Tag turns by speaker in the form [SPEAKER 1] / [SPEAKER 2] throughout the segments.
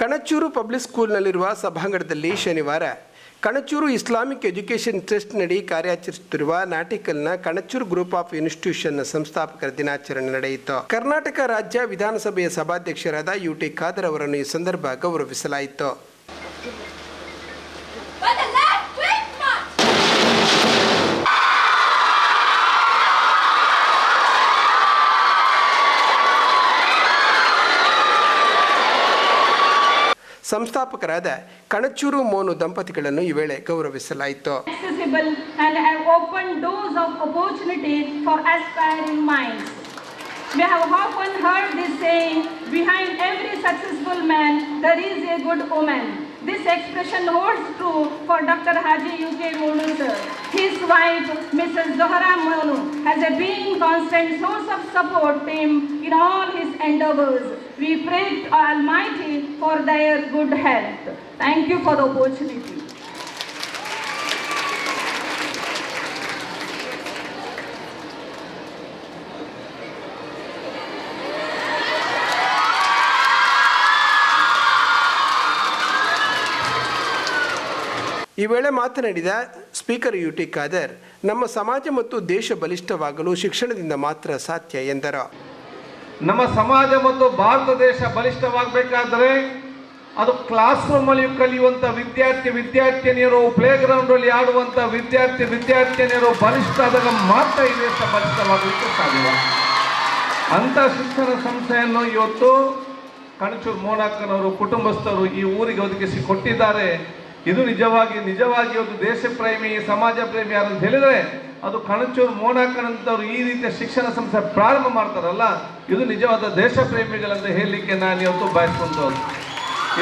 [SPEAKER 1] Kanachur public ಸ್ಕೂಲ್ನಲ್ಲಿರುವ ಸಭಾಂಗಣದಲ್ಲಿ ಶನಿವಾರ ಕಣಚೂರು ಇಸ್ಲಾಮಿಕ್ ಎಜುಕೇಷನ್ ಟ್ರಸ್ಟ್ ನಡಿ ಕಾರ್ಯಾಚರಿಸುತ್ತಿರುವ ನಾಟಿಕಲ್ನ ಕಣಚೂರು ಗ್ರೂಪ್ ಆಫ್ ಇನ್ಸ್ಟಿಟ್ಯೂಷನ್ನ ಸಂಸ್ಥಾಪಕರ ದಿನಾಚರಣೆ ನಡೆಯಿತು. ಕರ್ನಾಟಕ ರಾಜ್ಯ ವಿಧಾನಸಭೆಯ ಸಭಾಧ್ಯಕ್ಷರಾದ ಯು ಟಿ ಖಾದರ್ ಅವರನ್ನು ಈ ಸಂದರ್ಭ ಗೌರವಿಸಲಾಯಿತು. ಸಂಸ್ಥಾಪಕರಾದ ಕಣಚೂರು ಮೋನು ದಂಪತಿಗಳನ್ನು ಈ ವೇಳೆ ಗೌರವಿಸಲಾಯಿತು.
[SPEAKER 2] We have often heard this saying, behind every successful man, there is a good woman. This expression holds true for Dr. Haji U.K. Monu sir. His wife, Mrs. Zohra Monu, has a being constant source of support to him in all his endeavors. We pray to Almighty for their good health. Thank you for the opportunity.
[SPEAKER 1] ಈ ವೇಳೆ ಮಾತನಾಡಿದ speaker U T Khader ನಮ್ಮ ಸಮಾಜ ಮತ್ತು ದೇಶ ಬಲಿಷ್ಠವಾಗಲು ಶಿಕ್ಷಣದಿಂದ ಮಾತ್ರ ಸಾಧ್ಯ ಎಂದರು
[SPEAKER 3] ನಮ್ಮ ಸಮಾಜ ಮತ್ತು ಭಾರತ ದೇಶ ಬಲಿಷ್ಠವಾಗಬೇಕಾದ್ರೆ ಅದು ಕ್ಲಾಸ್ ರೂಮಲ್ಲಿ ಕಲಿಯುವಂಥ ವಿದ್ಯಾರ್ಥಿ, ವಿದ್ಯಾರ್ಥಿನಿಯರು ಪ್ಲೇ ಗ್ರೌಂಡಲ್ಲಿ ಆಡುವಂಥ ವಿದ್ಯಾರ್ಥಿ, ವಿದ್ಯಾರ್ಥಿನಿಯರು ಬಲಿಷ್ಠ ಆದಾಗ ಮಾತ್ರ ಈ ದೇಶ ಬಲಿಷ್ಠವಾಗಲಿಕ್ಕೆ ಸಾಧ್ಯ. ಅಂಥ ಶಿಕ್ಷಣ ಸಂಸ್ಥೆಯನ್ನು ಇವತ್ತು ಕಣಚೂರು ಮೋನಾಕನವರು ಕುಟುಂಬಸ್ಥರು ಈ ಊರಿಗೆ ಒದಗಿಸಿ ಕೊಟ್ಟಿದ್ದಾರೆ. ಇದು ನಿಜವಾಗಿ ನಿಜವಾಗಿ ಒಂದು ದೇಶ ಪ್ರೇಮಿ ಸಮಾಜ ಪ್ರೇಮಿ ಯಾರು ಅಂತ ಹೇಳಿದ್ರೆ, ಅದು ಕಣಚೂರು ಮೋನಾಕ್ಕನಂತವ್ರು ಈ ರೀತಿಯ ಶಿಕ್ಷಣ ಸಂಸ್ಥೆ ಪ್ರಾರಂಭ ಮಾಡ್ತಾರಲ್ಲ, ಇದು ನಿಜವಾದ ದೇಶ ಪ್ರೇಮಿಗಳಂತ ಹೇಳಲಿಕ್ಕೆ ನಾನು ಇವತ್ತು ಬಯಸ್ಕೊಂಡು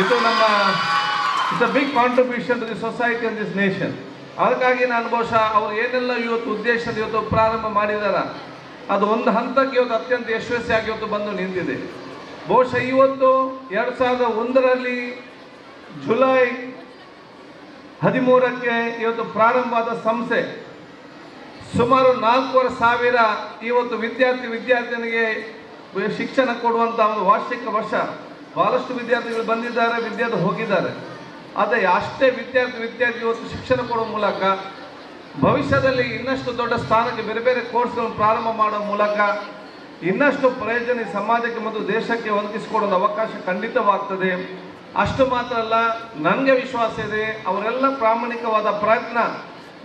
[SPEAKER 3] ಇದು ನಮ್ಮ it's a big contribution to the society on this nation ಅದಕ್ಕಾಗಿ ನಾನು ಬಹುಶಃ ಅವ್ರು ಏನೆಲ್ಲ ಇವತ್ತು ಉದ್ದೇಶದ ಇವತ್ತು ಪ್ರಾರಂಭ ಮಾಡಿದಾರ, ಅದು ಒಂದು ಹಂತಕ್ಕೆ ಇವತ್ತು ಅತ್ಯಂತ ಯಶಸ್ವಿಯಾಗಿ ಇವತ್ತು ಬಂದು ನಿಂತಿದೆ. ಬಹುಶಃ ಇವತ್ತು ಎರಡು ಸಾವಿರದ ಒಂದರಲ್ಲಿ ಜುಲೈ ಹದಿಮೂರಕ್ಕೆ ಇವತ್ತು ಪ್ರಾರಂಭವಾದ ಸಂಸ್ಥೆ. ಸುಮಾರು ನಾಲ್ಕೂವರೆ ಸಾವಿರ ಇವತ್ತು ವಿದ್ಯಾರ್ಥಿ ವಿದ್ಯಾರ್ಥಿನಿಗೆ ಶಿಕ್ಷಣ ಕೊಡುವಂಥ ಒಂದು ವಾರ್ಷಿಕ ವರ್ಷ. ಬಹಳಷ್ಟು ವಿದ್ಯಾರ್ಥಿಗಳು ಬಂದಿದ್ದಾರೆ ವಿದ್ಯಾರ್ಥಿ ಹೋಗಿದ್ದಾರೆ. ಆದರೆ ಅಷ್ಟೇ ವಿದ್ಯಾರ್ಥಿ ವಿದ್ಯಾರ್ಥಿ ಇವತ್ತು ಶಿಕ್ಷಣ ಕೊಡುವ ಮೂಲಕ, ಭವಿಷ್ಯದಲ್ಲಿ ಇನ್ನಷ್ಟು ದೊಡ್ಡ ಸ್ಥಾನಕ್ಕೆ ಬೇರೆ ಬೇರೆ ಕೋರ್ಸ್ಗಳನ್ನು ಪ್ರಾರಂಭ ಮಾಡುವ ಮೂಲಕ ಇನ್ನಷ್ಟು ಪ್ರಯೋಜನ ಸಮಾಜಕ್ಕೆ ಮತ್ತು ದೇಶಕ್ಕೆ ಒದಗಿಸಿಕೊಡುವ ಅವಕಾಶ ಖಂಡಿತವಾಗ್ತದೆ. ಅಷ್ಟು ಮಾತ್ರ ಅಲ್ಲ, ನನಗೆ ವಿಶ್ವಾಸ ಇದೆ, ಅವರೆಲ್ಲ ಪ್ರಾಮಾಣಿಕವಾದ ಪ್ರಯತ್ನ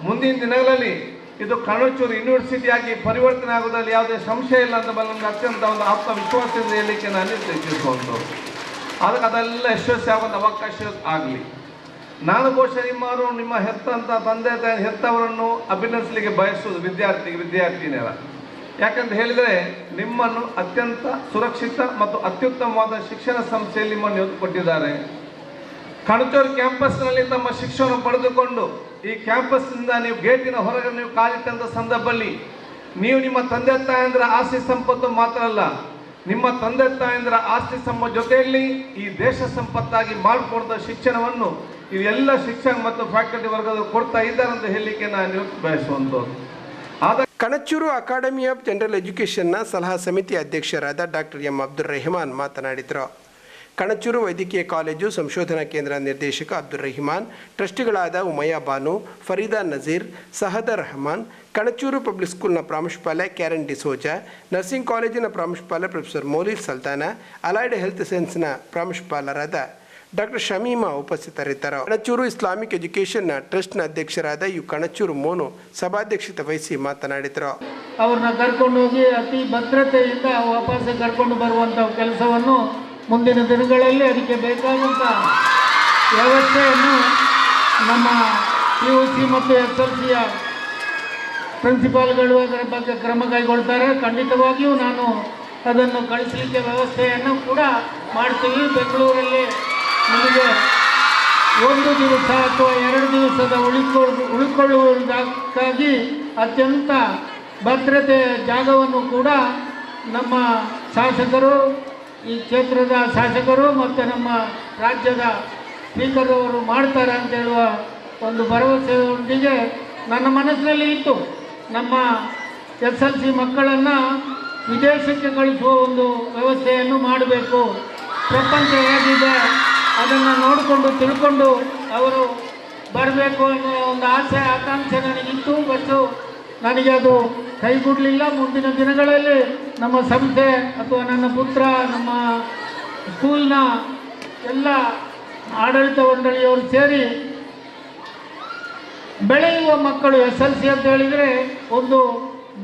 [SPEAKER 3] ಮುಂದಿನ ದಿನಗಳಲ್ಲಿ ಇದು ಕಣಚೂರು ಯೂನಿವರ್ಸಿಟಿಯಾಗಿ ಪರಿವರ್ತನೆ ಆಗೋದ್ರಲ್ಲಿ ಯಾವುದೇ ಸಂಶಯ ಇಲ್ಲ ಅಂತ ನನಗೆ ಅತ್ಯಂತ ಒಂದು ಆತ್ಮವಿಶ್ವಾಸದಿಂದ ಹೇಳಲಿಕ್ಕೆ ನಾನು ತಿಳಿಸುವಂಥದ್ದು ಅದಕ್ಕೆ ಅದೆಲ್ಲ ಯಶಸ್ವಿ ಆಗೋದು ಅವಕಾಶ ಆಗಲಿ. ನಾನು ಬಹುಶಃ ನಿಮ್ಮವರು ನಿಮ್ಮ ಹೆತ್ತಂತ ತಂದೆ ತಾಯಿ ಹೆತ್ತವರನ್ನು ಅಭಿನಂದಿಸಲಿಕ್ಕೆ ಬಯಸುವುದು ವಿದ್ಯಾರ್ಥಿ ವಿದ್ಯಾರ್ಥಿನಿಯರ. ಯಾಕಂತ ಹೇಳಿದರೆ ನಿಮ್ಮನ್ನು ಅತ್ಯಂತ ಸುರಕ್ಷಿತ ಮತ್ತು ಅತ್ಯುತ್ತಮವಾದ ಶಿಕ್ಷಣ ಸಂಸ್ಥೆಯಲ್ಲಿ ನಿಮ್ಮನ್ನು ಕೊಟ್ಟಿದ್ದಾರೆ. ಕಣಚೂರು ಕ್ಯಾಂಪಸ್ನಲ್ಲಿ ತಮ್ಮ ಶಿಕ್ಷಣ ಪಡೆದುಕೊಂಡು ಈ ಕ್ಯಾಂಪಸ್ನಿಂದ ನೀವು ಗೇಟಿನ ಹೊರಗೆ ನೀವು ಕಾಲಿಟ್ಟಂಥ ಸಂದರ್ಭದಲ್ಲಿ ನೀವು ನಿಮ್ಮ ತಂದೆ ತಾಯಂದ್ರ ಆಸ್ತಿ ಸಂಪತ್ತು ಮಾತ್ರ ಅಲ್ಲ, ನಿಮ್ಮ ತಂದೆ ತಾಯಂದ್ರ ಆಸ್ತಿ ಸಂಪ ಜೊತೆಯಲ್ಲಿ ಈ ದೇಶ ಸಂಪತ್ತಾಗಿ ಮಾಡಿಕೊಡ್ತ ಶಿಕ್ಷಣವನ್ನು ಇವೆಲ್ಲ ಶಿಕ್ಷಣ ಮತ್ತು ಫ್ಯಾಕಲ್ಟಿ ವರ್ಗದವರು ಕೊಡ್ತಾ ಇದ್ದಾರೆ ಅಂತ ಹೇಳಲಿಕ್ಕೆ ನಾನು ಬಯಸುವಂಥದ್ದು. ಆದ
[SPEAKER 1] ಕಣಚೂರು ಅಕಾಡೆಮಿ ಆಫ್ ಜನರಲ್ ಎಜುಕೇಷನ್ನ ಸಲಹಾ ಸಮಿತಿ ಅಧ್ಯಕ್ಷರಾದ ಡಾಕ್ಟರ್ ಎಂ ಅಬ್ದುಲ್ ರೆಹಮಾನ್ ಮಾತನಾಡಿದರು. ಕಣಚೂರು ವೈದ್ಯಕೀಯ ಕಾಲೇಜು ಸಂಶೋಧನಾ ಕೇಂದ್ರ ನಿರ್ದೇಶಕ ಅಬ್ದುಲ್ ರಹಿಮಾನ್ ಟ್ರಸ್ಟಿಗಳಾದ ಉಮಯಾ ಬಾನು, ಫರೀದಾ ನಜೀರ್, ಸಹದರ್ ರಹಮಾನ್, ಕಣಚೂರು ಪಬ್ಲಿಕ್ ಸ್ಕೂಲ್ನ ಪ್ರಾಂಶುಪಾಲ ಕ್ಯಾರನ್ ಡಿಸೋಜಾ, ನರ್ಸಿಂಗ್ ಕಾಲೇಜಿನ ಪ್ರಾಂಶುಪಾಲ professor Mouli Sultana, allied health ಸೈನ್ಸ್ನ ಪ್ರಾಂಶುಪಾಲರಾದ ಡಾಕ್ಟರ್ ಶಮೀಮಾ ಉಪಸ್ಥಿತರಿದ್ದರು. ಕಣಚೂರು ಇಸ್ಲಾಮಿಕ್ ಎಜುಕೇಷನ್ ಟ್ರಸ್ಟ್ನ ಅಧ್ಯಕ್ಷರಾದ ಯು ಕಣಚೂರು ಮೋನು ಸಭಾಧ್ಯಕ್ಷತೆ ವಹಿಸಿ ಮಾತನಾಡಿದರು.
[SPEAKER 4] ಅವ್ರನ್ನ ಕರ್ಕೊಂಡು ಹೋಗಿ ಅತಿ ಭದ್ರತೆಯಿಂದ ವಾಪಸ್ ಕರ್ಕೊಂಡು ಬರುವಂಥ ಕೆಲಸವನ್ನು ಮುಂದಿನ ದಿನಗಳಲ್ಲಿ ಅದಕ್ಕೆ ಬೇಕಾದಂಥ ವ್ಯವಸ್ಥೆಯನ್ನು ನಮ್ಮ ಪಿ ಯು ಸಿ ಮತ್ತು ಎಸ್ ಎಲ್ ಸಿಯ ಪ್ರಿನ್ಸಿಪಾಲ್ಗಳು ಅದರ ಬಗ್ಗೆ ಕ್ರಮ ಕೈಗೊಳ್ತಾರೆ. ಖಂಡಿತವಾಗಿಯೂ ನಾನು ಅದನ್ನು ಕಳಿಸಲಿಕ್ಕೆ ವ್ಯವಸ್ಥೆಯನ್ನು ಕೂಡ ಮಾಡ್ತೀವಿ. ಬೆಂಗಳೂರಲ್ಲಿ ನಿಮಗೆ ಒಂದು ದಿವಸ ಅಥವಾ ಎರಡು ದಿವಸದ ಉಳಿಕೊಳ್ಳು ಉಳಿಕೊಳ್ಳುವುದಕ್ಕಾಗಿ ಅತ್ಯಂತ ಭದ್ರತೆ ಜಾಗವನ್ನು ಕೂಡ ನಮ್ಮ ಶಾಸಕರು, ಈ ಕ್ಷೇತ್ರದ ಶಾಸಕರು ಮತ್ತು ನಮ್ಮ ರಾಜ್ಯದ ಸ್ಪೀಕರ್ ಅವರು ಮಾಡ್ತಾರೆ ಅಂತ ಹೇಳುವ ಒಂದು ಭರವಸೆಯೊಂದಿಗೆ ನನ್ನ ಮನಸ್ಸಿನಲ್ಲಿ ಇತ್ತು. ನಮ್ಮ ಎಸ್ ಎಲ್ ಸಿ ಮಕ್ಕಳನ್ನು ವಿದೇಶಕ್ಕೆ ಕಳಿಸುವ ಒಂದು ವ್ಯವಸ್ಥೆಯನ್ನು ಮಾಡಬೇಕು. ಪ್ರಪಂಚ ಹೇಗಿದೆ. ಅದನ್ನು ನೋಡಿಕೊಂಡು ತಿಳ್ಕೊಂಡು ಅವರು ಬರಬೇಕು ಅನ್ನೋ ಒಂದು ಆಸೆ, ಆಕಾಂಕ್ಷೆ ನನಗಿತ್ತು ಬಟ್ಟು ನನಗೆ ಅದು ಕೈಗೂಡಲಿಲ್ಲ ಮುಂದಿನ ದಿನಗಳಲ್ಲಿ ನಮ್ಮ ಸಂಸ್ಥೆ ಅಥವಾ ನನ್ನ ಪುತ್ರ, ನಮ್ಮ ಸ್ಕೂಲ್ನ ಎಲ್ಲ ಆಡಳಿತ ಮಂಡಳಿಯವರು ಸೇರಿ ಬೆಳೆಯುವ ಮಕ್ಕಳು, ಎಸ್ ಎಲ್ ಸಿ ಅಂತ ಹೇಳಿದರೆ ಒಂದು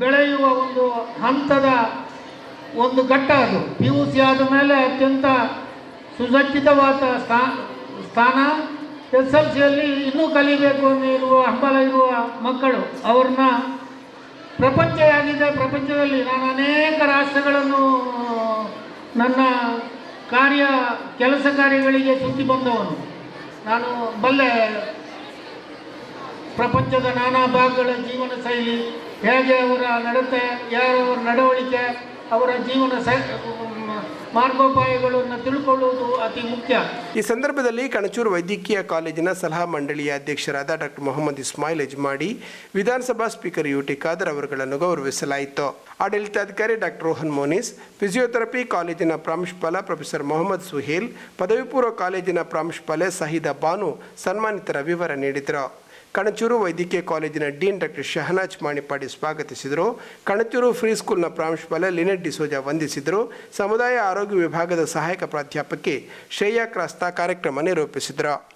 [SPEAKER 4] ಬೆಳೆಯುವ ಒಂದು ಹಂತದ ಒಂದು ಘಟ್ಟ ಅದು. ಪಿ ಯು ಸಿ ಆದ ಮೇಲೆ ಅತ್ಯಂತ ಸುಸಜ್ಜಿತವಾದ ಸ್ಥಾ, ಸ್ಥಾನ, ಎಸ್ ಎಲ್ ಸಿಯಲ್ಲಿ ಇನ್ನೂ ಕಲಿಬೇಕು ಇರುವ ಹಂಬಲ ಇರುವ ಮಕ್ಕಳು, ಅವ್ರನ್ನ ಪ್ರಪಂಚ ಆಗಿದೆ ಪ್ರಪಂಚದಲ್ಲಿ ನಾನು ಅನೇಕ ರಾಷ್ಟ್ರಗಳನ್ನು, ನನ್ನ ಕಾರ್ಯ, ಕೆಲಸ ಕಾರ್ಯಗಳಿಗೆ ಸುತ್ತಿ ಬಂದವನು. ನಾನು ಬಲ್ಲೆ ಪ್ರಪಂಚದ ನಾನಾ ಭಾಗಗಳ ಜೀವನ ಶೈಲಿ, ಹೇಗೆ ಅವರ ನಡತೆ, ಯಾರವರ ನಡವಳಿಕೆ ಅವರ ಜೀವನ ಮಾರ್ಗೋಪಾಯಗಳನ್ನು ತಿಳ್ಕೊಳ್ಳುವುದು ಅತಿ ಮುಖ್ಯ.
[SPEAKER 1] ಈ ಸಂದರ್ಭದಲ್ಲಿ ಕಣಚೂರು ವೈದ್ಯಕೀಯ ಕಾಲೇಜಿನ ಸಲಹಾ ಮಂಡಳಿಯ ಅಧ್ಯಕ್ಷರಾದ ಡಾಕ್ಟರ್ ಮೊಹಮ್ಮದ್ ಇಸ್ಮಾಯಿಲ್ ಯಜ್ಮಾಡಿ, ವಿಧಾನಸಭಾ ಸ್ಪೀಕರ್ ಯು ಟಿ ಖಾದರ್ ಅವರುಗಳನ್ನು ಗೌರವಿಸಲಾಯಿತು. ಆಡಳಿತಾಧಿಕಾರಿ ಡಾಕ್ಟರ್ ರೋಹನ್ ಮೋನಿಸ್, ಫಿಸಿಯೋಥೆರಪಿ ಕಾಲೇಜಿನ ಪ್ರಾಂಶುಪಾಲ ಪ್ರೊಫೆಸರ್ ಮೊಹಮ್ಮದ್ ಸುಹೇಲ್, ಪದವಿಪೂರ್ವ ಕಾಲೇಜಿನ ಪ್ರಾಂಶುಪಾಲೆ ಸಹಿದಾ ಬಾನು ಸನ್ಮಾನಿತರ ವಿವರ ನೀಡಿದರು. ಕಣಚೂರು ವೈದ್ಯಕೀಯ ಕಾಲೇಜಿನ ಡೀನ್ ಡಾಕ್ಟರ್ ಶಹನಾಜ್ ಮಾಣಿಪಾಡಿ ಸ್ವಾಗತಿಸಿದರು. ಕಣಚೂರು ಫ್ರೀ ಸ್ಕೂಲ್ನ ಪ್ರಾಂಶುಪಾಲ ಲಿನೆಟ್ ಡಿಸೋಜಾ ವಂದಿಸಿದರು. ಸಮುದಾಯ ಆರೋಗ್ಯ ವಿಭಾಗದ ಸಹಾಯಕ ಪ್ರಾಧ್ಯಾಪಕಿ ಶ್ರೇಯಾ ಕ್ರಾಸ್ತಾ ಕಾರ್ಯಕ್ರಮ ನಿರೂಪಿಸಿದರು.